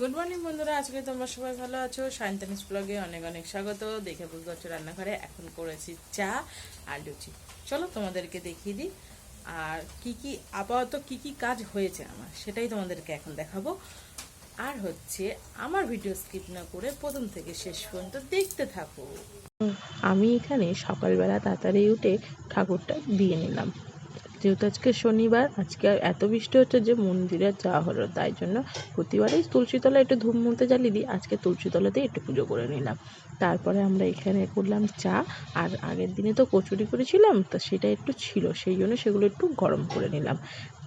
Good morning বন্ধুরা। আজকে তোমরা সবাই ভালো আছো? সায়ন্তানিস ব্লগে অনেক অনেক স্বাগত। দেখে বুঝতে পারছ রান্নাঘরে এখন করেছি চা আর লুচি চলো তোমাদেরকে দেখিয়ে দিই। আর কি কি, আপাতত কি কি কাজ হয়েছে আমার, সেটাই তোমাদেরকে এখন দেখাবো। আর হচ্ছে, আমার ভিডিও স্কিপ না করে প্রথম থেকে শেষ পর্যন্ত দেখতে থাকো। আমি এখানে সকালবেলা তাড়াতাড়ি উঠে ঠাকুরটা দিয়ে নিলাম। যেহেতু আজকে শনিবার, আজকে এত বৃষ্টি হচ্ছে যে মন্দিরে যাওয়া হলো তাই জন্য প্রতিবারেই তুলসীতলায় একটু ধূপ জ্বালিয়ে দিই। আজকে তুলসীতলাতেই একটু পুজো করে নিলাম। তারপরে আমরা এখানে করলাম চা। আর আগের দিনে তো কচুরি করেছিলাম, তো সেটা একটু ছিল। সেই জন্য সেগুলো একটু গরম করে নিলাম।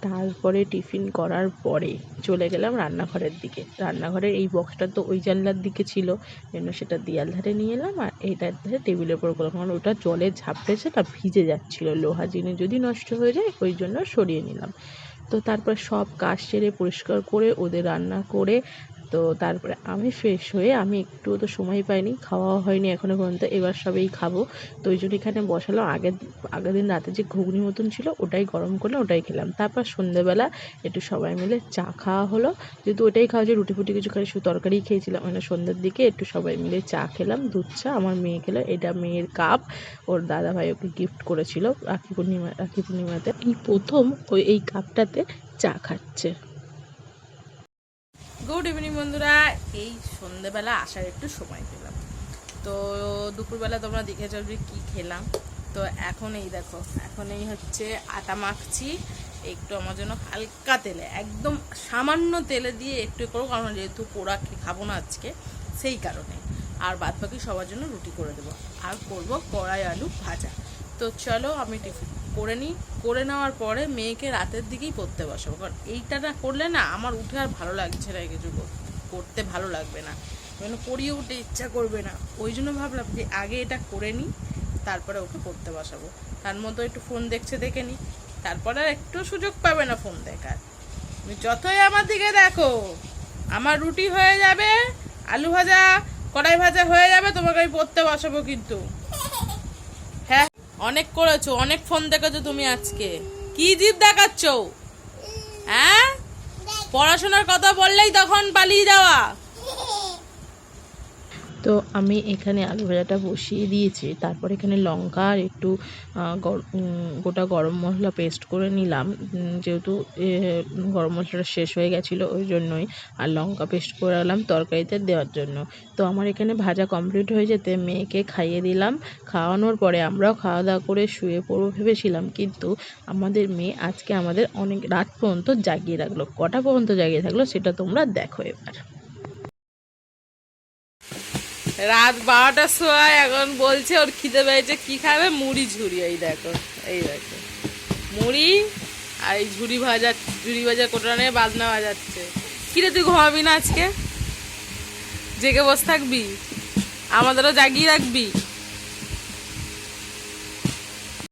তারপরে টিফিন করার পরে চলে গেলাম রান্নাঘরের দিকে। রান্নাঘরের এই বক্সটা তো ওই জানলার দিকে ছিল জন্য সেটা দেয়াল ধারে নিয়ে এলাম আর এইটার ধারে টেবিলের উপর করলাম কারণ ওটা জলে ঝাপটেছে না ভিজে যাচ্ছিল, লোহা জিনিস যদি নষ্ট হয়ে যায় ওই জন্য সরিয়ে নিলাম। তো তারপর সব কাজ সেরে পরিষ্কার করে ওদের রান্না করে তো তারপরে আমি ফ্রেশ হয়ে আমি একটুও তো সময় পাইনি খাওয়া হয়নি এখনও পর্যন্ত, এবার সবেই খাব। তো ওই জন্য এখানে বসালাম আগের আগের দিন রাতে যে ঘুগনি মতন ছিল ওটাই গরম করলাম, ওটাই খেলাম। তারপর সন্ধ্যেবেলা একটু সবাই মিলে চা খাওয়া হলো। যেহেতু ওটাই খাওয়া যে রুটি ফুটি কিছু খাই শুধু তরকারি খেয়েছিলাম। মানে সন্ধ্যের দিকে একটু সবাই মিলে চা খেলাম, দুধ চা, আমার মেয়ে খেলো, এটা মেয়ের কাপ ওর দাদা ভাই ওকে গিফট করেছিল, রাখি পূর্ণিমা, রাখি পূর্ণিমাতে। এই প্রথম ওই, এই কাপটাতে চা খাচ্ছে। গুড ইভিনিং বন্ধুরা। এই সন্ধেবেলা আসার একটু সময় পেলাম। তো দুপুরবেলা তোমরা দেখে চলবে কি খেলাম। তো এখন এই দেখো, এখন এই হচ্ছে আটা মাখছি। একটু আমার জন্য হালকা তেলে, একদম সামান্য তেলে দিয়ে একটু করব, কারণ যেহেতু পোড়া খাব না আজকে, সেই কারণে। আর বাদ বাকি সবার জন্য রুটি করে দেবো। আর করব কড়াই আলু ভাজা। তো চলো আমি টিফিন করে নিই করে নেওয়ার পরে মেয়েকে রাতের দিকেই পড়তে বসাবো। কারণ এইটা না করলে না আমার উঠে আর ভালো লাগছে না কিছু কর- করতে ভালো লাগবে না। যেন পড়িয়ে উঠতে ইচ্ছা করবে না। ওই জন্য ভাবলাম যে আগে এটা করে নিই তারপরে ওকে পড়তে বসাবো। তার মতো একটু ফোন দেখছে দেখে নিই তারপরে আর একটু সুযোগ পাবে না ফোন দেখার। তুমি যতই আমার দিকে দেখো, আমার রুটি হয়ে যাবে, আলু ভাজা, কড়াই ভাজা হয়ে যাবে, তোমাকে আমি পড়তে বসাবো কিন্তু। অনেক করেছ, অনেক ফোন দেখেছ তুমি আজকে। কি জিদ দেখাচ্ছ? হ্যাঁ? পড়াশোনার কথা বললেই তখন পালিয়ে যাওয়া। তো আমি এখানে আলু ভাজাটা বসিয়ে দিয়েছি। তারপর এখানে লঙ্কা আর একটু গোটা গরম মশলা পেস্ট করে নিলাম। যেহেতু গরম মশলাটা শেষ হয়ে গেছিল ওই জন্যই আর লঙ্কা পেস্ট করে রাখলাম তরকারিতে দেওয়ার জন্য। তো আমার এখানে ভাজা কমপ্লিট হয়ে যেতে মেয়েকে খাইয়ে দিলাম। খাওয়ানোর পরে আমরাও খাওয়া দাওয়া করে শুয়ে পড়ব ভেবেছিলাম। কিন্তু আমাদের মেয়ে আজকে আমাদের অনেক রাত পর্যন্ত জাগিয়ে রাখল। কটা পর্যন্ত জাগিয়ে থাকল সেটা তোমরা দেখো এবার। রাত বারোটার সময় এখন বলছে ওর খিদে পেয়েছে, কি খাবে? মুড়ি ঝুড়ি এই দেখো এই দেখো। মুড়ি আর এই ঝুড়ি ভাজা ঝুড়ি ভাজা কোটা নিয়ে বাজনা বাজাচ্ছে। কিরে, তুই ঘুমাবি না আজকে? জেগে বসে থাকবি? আমাদেরও জাগিয়ে রাখবি?